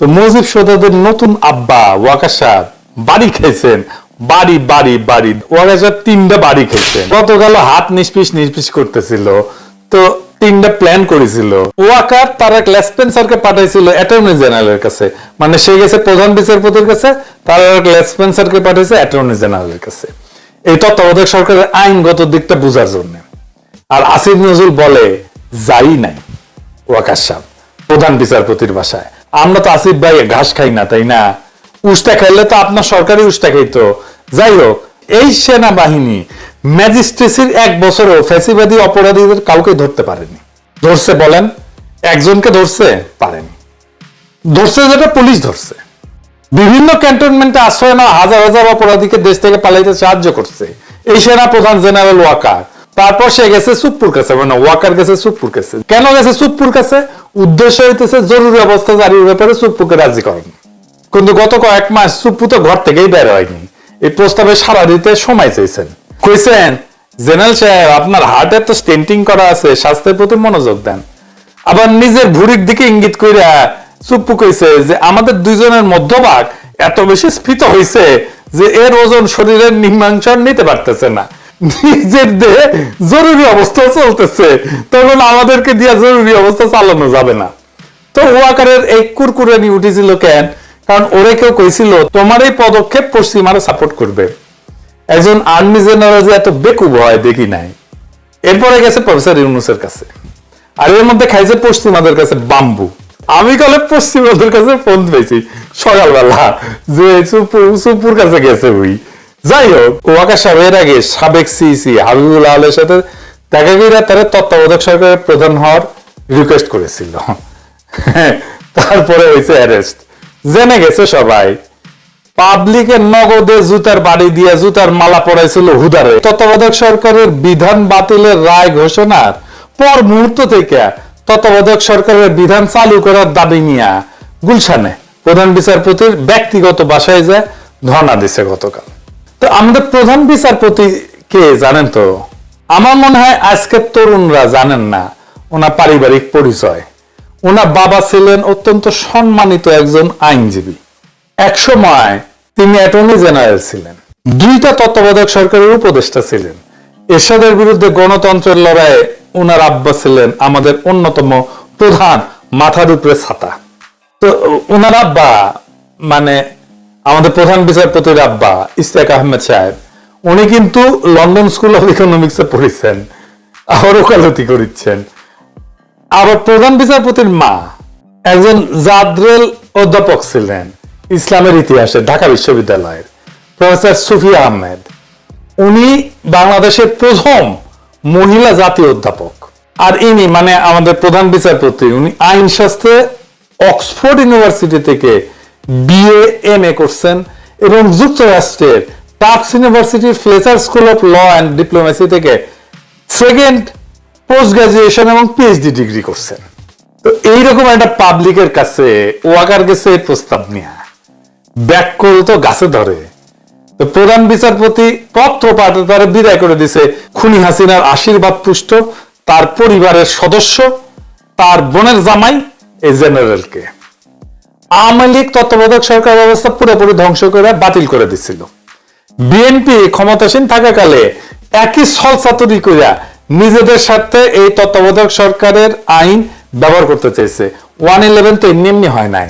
তো মুজিব সদাদের নতুন আব্বা সাহেব বাড়ি খেয়েছেন। বাড়ি বাড়ি বাড়ি। সাহেব তিনটা বাড়ি খেয়েছেন। গতকাল হাত নিষ্পিস নিষ্পিস করতেছিল। তো তিনটা প্ল্যান করেছিল। ওয়াকার তারা লেসপেন্সারকে পাঠাইছিল অ্যাটর্নি জেনারেলের কাছে। মানে সে গেছে প্রধান বিচারপতির কাছে, তারা লেসপেন্সারকে পাঠাইছে অ্যাটর্নি জেনারেলের কাছে। এই তত্ত্বাবধায়ক সরকারের আইনগত দিকটা বোঝার জন্য। আর আসিফ নজরুল বলে, যাই নাই ওয়াকার সাহেব প্রধান বিচারপতির বাসায়। আমরা তো আসিফ ভাই ঘাস খাই না, তাই না? উষ্টা খাইলে তো আপনার সরকারি উষ্টা খাইতো। যাই হোক, এই সেনাবাহিনী ম্যাজিস্ট্রেসির এক বছরও ফ্যাসিবাদী অপরাধীদের কাউকে ধরতে পারেনি। ধরছে বলেন, একজনকে ধরছে, পারেনি। ধরছে যেটা পুলিশ ধরছে। বিভিন্ন ক্যান্টনমেন্টে আশ্রয় নেওয়া হাজার হাজার অপরাধীকে দেশ থেকে পালাইতে সাহায্য করছে। এই সেনা প্রধান জেনারেল ওয়াকার। তারপর সে গেছে সুপ্পুর কাছে মানে ওয়াকার গেছে সুপ্পুর কাছে। কেন গেছে সুপ্পুর কাছে? উদ্দেশ্য হইতেছে জরুরি অবস্থা জারির ব্যাপারে সুপ্পুকে রাজি করেন। কিন্তু গত কয়েক মাস সুপ্পু তো ঘর থেকেই বের হয়নি। এই প্রস্তাবে সারা দিতে সময় চেয়েছেন কইছেন, জেনারেল সাহেব, আপনার হার্টে তো স্টেন্টিং করা আছে, স্বাস্থ্যের প্রতি মনোযোগ দেন। আবার নিজের ভুড়ির দিকে ইঙ্গিত কইরা চুপ্পু কইছে যে, আমাদের দুইজনের মধ্যভাগ এত বেশি স্ফীত হইছে যে, এর ওজন শরীরের নিম্নাংশ নিতে পারতেছে না। নিজের দেহে জরুরি অবস্থা চলতেছে। তখন আমাদেরকে দিয়া জরুরি অবস্থা চালানো যাবে না। তো ওয়াকারের এই কুরকুরানি উঠেছিল কেন? কারণ ওরে কেউ কইছিল, তোমার এই পদক্ষেপ পশ্চিমারা সাপোর্ট করবে। একজন আর্মি জেনারেল যে এত বেকুব হয়, দেখি নাই। এরপরে গেছে প্রফেসর ইউনুসের কাছে। আর এর মধ্যে খাইছে পশ্চিমাদের কাছে বাম্বু আমি কালে পশ্চিমাদের কাছে ফোন পেয়েছি সকালবেলা, যে সুপুর কাছে গেছে ওই যাই হোক ওয়াকা সাহেবের আগে সাবেক সিসি হাবিবুল আলের সাথে দেখা গিয়ে তারা তত্ত্বাবধায়ক সরকারের প্রধান হওয়ার রিকোয়েস্ট করেছিল। তারপরে হয়েছে অ্যারেস্ট জেনে গেছে সবাই পাবলিকের নগদে জুতার বাড়ি দিয়ে জুতার মালা পড়াইছিল হুদারে। তত্ত্বাবধায়ক সরকারের বিধান বাতিলের রায় ঘোষণার পর মুহূর্ত থেকে তত্ত্বাবধায়ক সরকারের বিধান চালু করার দাবি নিয়ে গুলশানে প্রধান বিচারপতির ব্যক্তিগত বাসায় যায় ধর্ণা দিছে গতকাল। তো আমাদের প্রধান বিচারপতি কে জানেন তো? আমার মনে হয় আজকের তরুণরা জানেন না ওনার পারিবারিক পরিচয়। ওনার বাবা ছিলেন অত্যন্ত সম্মানিত একজন আইনজীবী। এক সময় তিনি অ্যাটর্নি জেনারেল ছিলেন। দুইটা তত্ত্বাবধায়ক সরকারের উপদেষ্টা ছিলেন। এরশাদের বিরুদ্ধে গণতন্ত্রের লড়াইয়ে ওনার আব্বা ছিলেন আমাদের অন্যতম প্রধান মাথার উপরে ছাতা। তো ওনার আব্বা মানে আমাদের প্রধান বিচারপতির আব্বা ইস্তাক আহমেদ সাহেব, উনি কিন্তু লন্ডন স্কুল অফ ইকোনমিক্সে পড়েছেন আবার ওকালতি করিচ্ছেন। আবার প্রধান বিচারপতির মা, একজন জাদরেল অধ্যাপক ছিলেন, ইসলামের ইতিহাসে, ঢাকা বিশ্ববিদ্যালয়ের, প্রফেসর সুফি আহমেদ। উনি বাংলাদেশের প্রথম মহিলা জাতীয় অধ্যাপক। আর ইনি মানে আমাদের প্রধান বিচারপতি, উনি আইন শাস্ত্রে অক্সফোর্ড ইউনিভার্সিটি থেকে বিএ এম এ করছেন এবং যুক্তরাষ্ট্রের টাফস ইউনিভার্সিটির Fletcher school of law and diplomacy থেকে সেকেন্ড পোস্ট গ্রাজুয়েশন এবং পিএইচডি ডিগ্রি করছেন। তো এইরকম একটা পাবলিকের কাছে, ওয়াকার গেছে প্রস্তাব নিয়ে। ব্যাক করে তো গাছে ধরে। তো প্রধান বিচারপতি পত্র পাঠে তারা বিদায় করে দিছে, খুনি হাসিনার আশীর্বাদ পুষ্ট, তার পরিবারের সদস্য, তার বোনের জামাই, এই জেনারেলকে। আওয়ামী লীগ তত্ত্বাবধায়ক সরকার ব্যবস্থা পুরোপুরি ধ্বংস করে বাতিল করে দিছিল। বিএনপি ক্ষমতাসীন থাকাকালে একই সলসা তৈরি করিয়া নিজেদের স্বার্থে এই তত্ত্বাবধায়ক সরকারের আইন ব্যবহার করতে চাইছে। ওয়ান ইলেভেন তো এমনি এমনি হয় নাই।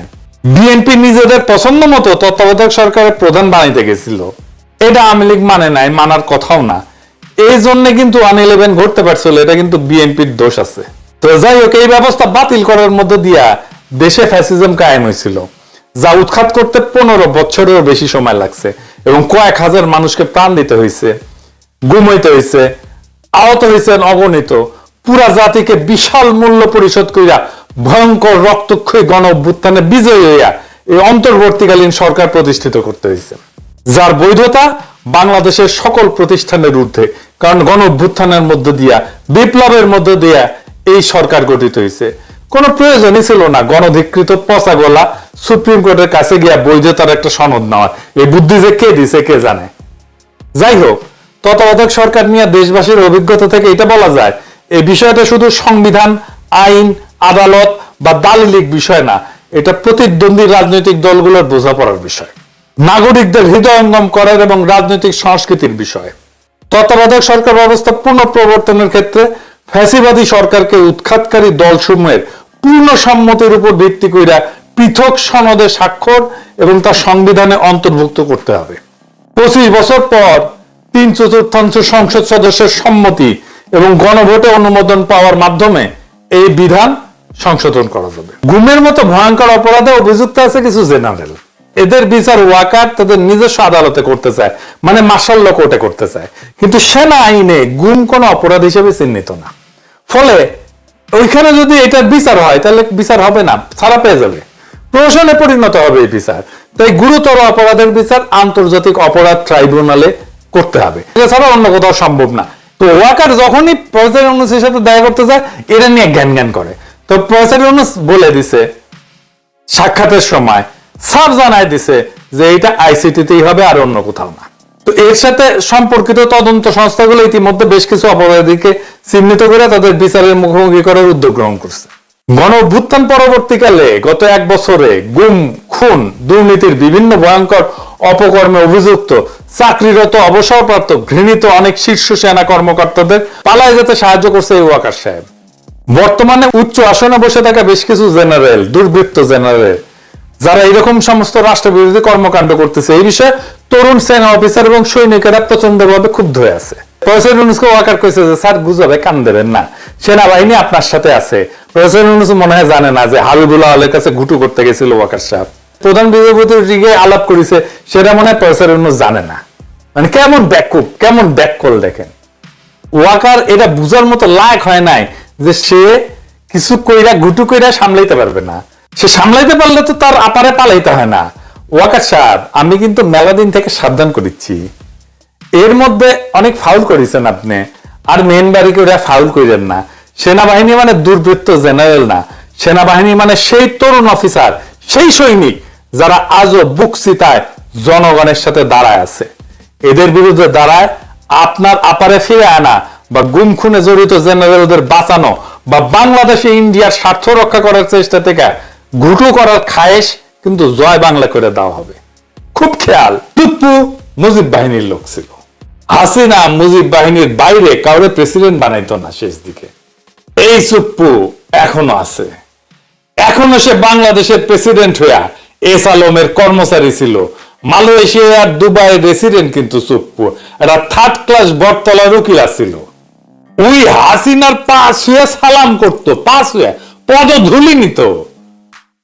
বিএনপি নিজেদের পছন্দ মতো তত্ত্বাবধায়ক সরকারের প্রধান বানাইতে গেছিল। এটা আওয়ামী লীগ মানে নাই, মানার কথাও না। এই জন্য কিন্তু ওয়ান ইলেভেন ঘটতে পারছিল, এটা কিন্তু বিএনপির দোষ আছে। তো যাই হোক, এই ব্যবস্থা বাতিল করার মধ্যে দিয়া দেশে ফ্যাসিজম কায়েম হয়েছিল। যা উৎখাত করতে পনেরো বছরেরও বেশি সময় লাগছে এবং কয়েক হাজার মানুষকে প্রাণ দিতে হয়েছে গুম হইতে হয়েছে, আহত হয়েছেন অগণিত। পুরা জাতিকে বিশাল মূল্য পরিশোধ করিয়া ভয়ঙ্কর রক্তক্ষয়ী গণ অভ্যুত্থানে বিজয়ী হইয়া এই অন্তর্বর্তীকালীন সরকার প্রতিষ্ঠিত করতে হয়েছে। যার বৈধতা বাংলাদেশের সকল প্রতিষ্ঠানের ঊর্ধ্বে, কারণ গণ অভ্যুত্থানের মধ্য দিয়া, বিপ্লবের মধ্য দিয়া এই সরকার গঠিত হয়েছে। কোনো প্রয়োজনই ছিল না। গণধিকৃত পচা গলা সুপ্রিম কোর্টের কাছে গিয়া বৈধতার একটা সনদ নেওয়ার এই বুদ্ধি যে কে দিছে, কে জানে? যাই হোক, তত্ত্বাবধায়ক সরকার নিয়ে দেশবাসীর অভিজ্ঞতা থেকে এটা বলা যায়, এই বিষয়টা শুধু সংবিধান, আইন, আদালত বা দালিলিক বিষয় না, এটা প্রতিদ্বন্দ্বী রাজনৈতিক দলগুলোর বোঝাপড়ার বিষয়। নাগরিকদের হৃদয়ঙ্গম করার এবং রাজনৈতিক সংস্কৃতির বিষয়। তত্ত্বাবধায়ক সরকার ব্যবস্থা পুনঃপ্রবর্তনের ক্ষেত্রে ফ্যাসিবাদী সরকারকে উৎখাতকারী দলসমূহের পূর্ণ সম্মতির উপর ভিত্তি কইরা পৃথক সনদে স্বাক্ষর এবং তা সংবিধানে অন্তর্ভুক্ত করতে হবে। পঁচিশ বছর পর তিন চতুর্থাংশ সংসদ সদস্যের সম্মতি এবং গণভোটে অনুমোদন পাওয়ার মাধ্যমে এই বিধান সংশোধন করা যাবে। গুমের মতো ভয়ঙ্কর অপরাধে অভিযুক্ত আছে কিছু জেনারেল। এদের বিচার ওয়াকার তাদের নিজস্ব আদালতে করতে চায় মানে মার্শাল কোর্টে করতে চায়। কিন্তু সেনা আইনে গুম কোনো অপরাধ হিসেবে চিহ্নিত না। ফলে ওইখানে যদি এটার বিচার হয়, তাহলে বিচার হবে না, ছাড়া পেয়ে যাবে। প্রহসনে পরিণত হবে এই বিচার। তাই গুরুতর অপরাধের বিচার আন্তর্জাতিক অপরাধ ট্রাইব্যুনালে করতে হবে। এছাড়া অন্য কোথাও সম্ভব না। তো ওয়াকার যখনই প্রফেসর ইউনুসের সাথে দেখা করতে যায়, এটা নিয়ে জ্ঞান জ্ঞান করে। তো প্রফেসর ইউনুস বলে দিছে, সাক্ষাতের সময় সাফ জানায় দিছে যে এটা আইসিটিতেই হবে আর অন্য কোথাও না। তো এর সাথে সম্পর্কিত তদন্ত সংস্থাগুলো ইতিমধ্যে বেশ কিছু অপরাধীকে চিহ্নিত করে তাদের বিচারের মুখোমুখি করার উদ্যোগ গ্রহণ করছে। গণ অভ্যুত্থান পরবর্তীকালে গত এক বছরে গুম, খুন, দুর্নীতির বিভিন্ন ভয়ঙ্কর অপকর্মে অভিযুক্ত, চাকরিরত, অবসরপ্রাপ্ত, ঘৃণিত অনেক শীর্ষ সেনা কর্মকর্তাদের পালায় যেতে সাহায্য করছে এই ওয়াকার সাহেব। বর্তমানে উচ্চ আসনে বসে থাকা বেশ কিছু জেনারেল, দুর্বৃত্ত জেনারেল যারা এরকম সমস্ত রাষ্ট্রবিরোধী কর্মকাণ্ড করতেছে, এই বিষয়ে তরুণ সেনা অফিসার এবং সৈনিকেরা প্রচন্ডভাবে ক্ষুব্ধ হয়ে আছে। প্রফেসর ইউনুসকে ওয়াকার কইছে যে, স্যার, গুজবে কান দেবেন না। সেনাবাহিনী আপনার সাথে আছে। প্রফেসর ইউনুস মনে হয় জানে না যে হাবিবুল্লাহ আলের কাছে করতে গেছিল ওয়াকার সাহেব। প্রধান আলাপ করেছে, সেটা মনে হয় প্রফেসর ইউনুস জানে না। মানে কেমন ব্যাকুপ কেমন ব্যাককল দেখেন। ওয়াকার এটা বুঝার মতো লায়ক হয় নাই যে সে কিছু কইরা, ঘুটু কইরা সামলাইতে পারবে না। সে সামলাইতে পারলে তো তার আপারে পালাইতে হয় না। ওয়াকার সাহেব, আমি কিন্তু মেলা দিন থেকে সাবধান করিচ্ছি। এর মধ্যে অনেক ফাউল করেছেন আপনি। আর মেন বাড়ি করে ফাউল করেন না। সেনাবাহিনী মানে দুর্বৃত্ত জেনারেল না। সেনাবাহিনী মানে সেই তরুণ অফিসার, সেই সৈনিক যারা আজও বুক চিতায় জনগণের সাথে দাঁড়ায় আছে। এদের বিরুদ্ধে দাঁড়ায় আপনার আপারে ফিরে আনা বা গুম খুনে জড়িত জেনারেলদের বাঁচানো বা বাংলাদেশে ইন্ডিয়ার স্বার্থ রক্ষা করার চেষ্টা থেকে ঘুটু করার খায়েশ কিন্তু জয় বাংলা করে দেওয়া হবে। খুব খেয়াল টুপ্পু মুজিব বাহিনীর লোক ছিল। হাসিনা মুজিব বাহিনীর বাইরে কাউরে প্রেসিডেন্ট বানাইতো না শেষ দিকে। এই সুপ্পু এখনও আছে। এখনও সে বাংলাদেশের প্রেসিডেন্ট হইয়া এস আলমের কর্মচারী ছিল। মালয়েশিয়ার দুবাই রেসিডেন্ট কিন্তু সুপ্পু একটা থার্ড ক্লাস বটতলার উকিল ছিল ওই হাসিনার পাশ হয়ে সালাম করতো, পাশ হয়ে পদধূলি নিত।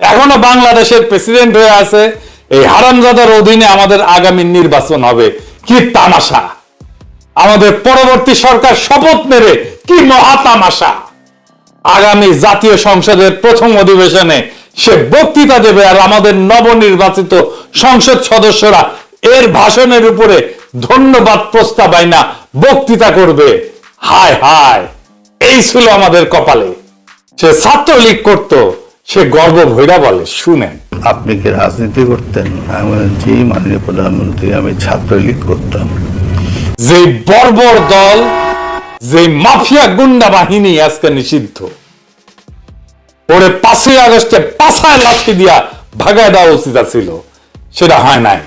এখনও বাংলাদেশের প্রেসিডেন্ট হয়ে আছে। এই হারামজাদার অধীনে আমাদের আগামী নির্বাচন হবে। কি তামাশা? আমাদের পরবর্তী সরকার শপথ মেরে কি মহা তামাশা? আগামী জাতীয় সংসদের প্রথম অধিবেশনে সে বক্তৃতা দেবে আর আমাদের নবনির্বাচিত সংসদ সদস্যরা এর ভাষণের উপরে ধন্যবাদ প্রস্তাব আইনা বক্তৃতা করবে। হায় হায়, এই ছিল আমাদের কপালে। সে ছাত্রলীগ করত। সে গর্ব ভৈরা বলে শুনেন। আপনি কি রাজনীতি করতেন? আমি জি মাননীয় প্রধানমন্ত্রী আমি ছাত্রলীগ করতাম। যে বর্বর দল যে মাফিয়া গুন্ডা বাহিনী আজকে নিষিদ্ধ ওরে পাঁচই আগস্টে পাশায় লাঠি দিয়া ভাগায় দেওয়া উচিত ছিল সেটা হয় নাই।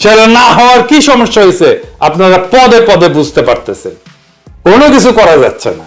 সেটা না হওয়ার কি সমস্যা হয়েছে আপনারা পদে পদে বুঝতে পারতেছেন। কোনো কিছু করা যাচ্ছে না।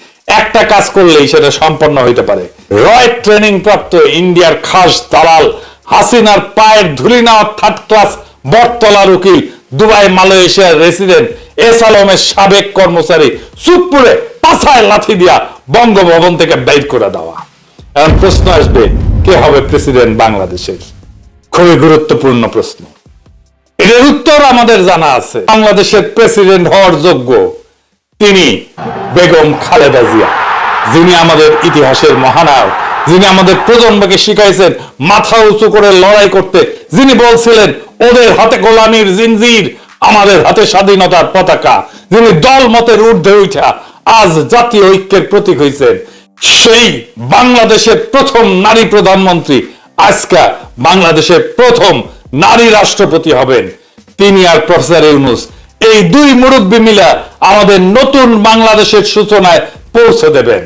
একটা কাজ করলেই সেটা সম্পন্ন হইতে পারে। রয় ট্রেনিং প্রাপ্ত ইন্ডিয়ার খাস দালাল হাসিনার পায়ের ধুলি নেওয়া থার্ড ক্লাস বটতলার উকিল, দুবাই, মালয়েশিয়ার রেসিডেন্ট এস আলমের সাবেক কর্মচারী চুপপুরে পাছায় লাথি দিয়া বঙ্গভবন থেকে বের করে দেওয়া। এখন প্রশ্ন আসবে, কে হবে প্রেসিডেন্ট বাংলাদেশের? খুবই গুরুত্বপূর্ণ প্রশ্ন। এর উত্তর আমাদের জানা আছে। বাংলাদেশের প্রেসিডেন্ট হওয়ার যোগ্য তিনি বেগম খালেদা জিয়া, যিনি আমাদের ইতিহাসের মহানায়ক, যিনি আমাদের প্রজন্মকে শিখাইছেন মাথা উঁচু করে লড়াই করতে, যিনি বলছিলেন, ওদের হাতে গোলামির জিনজির, আমাদের হাতে স্বাধীনতার পতাকা। যিনি দল মতের ঊর্ধ্বে উঠা আজ জাতীয় ঐক্যের প্রতীক হয়েছেন সেই বাংলাদেশের প্রথম নারী প্রধানমন্ত্রী আজকা বাংলাদেশের প্রথম নারী রাষ্ট্রপতি হবেন। তিনি আর প্রফেসর ইউনুস এই দুই মুরব্বী মিলা আমাদের নতুন বাংলাদেশের সূচনায় পৌঁছে দেবেন।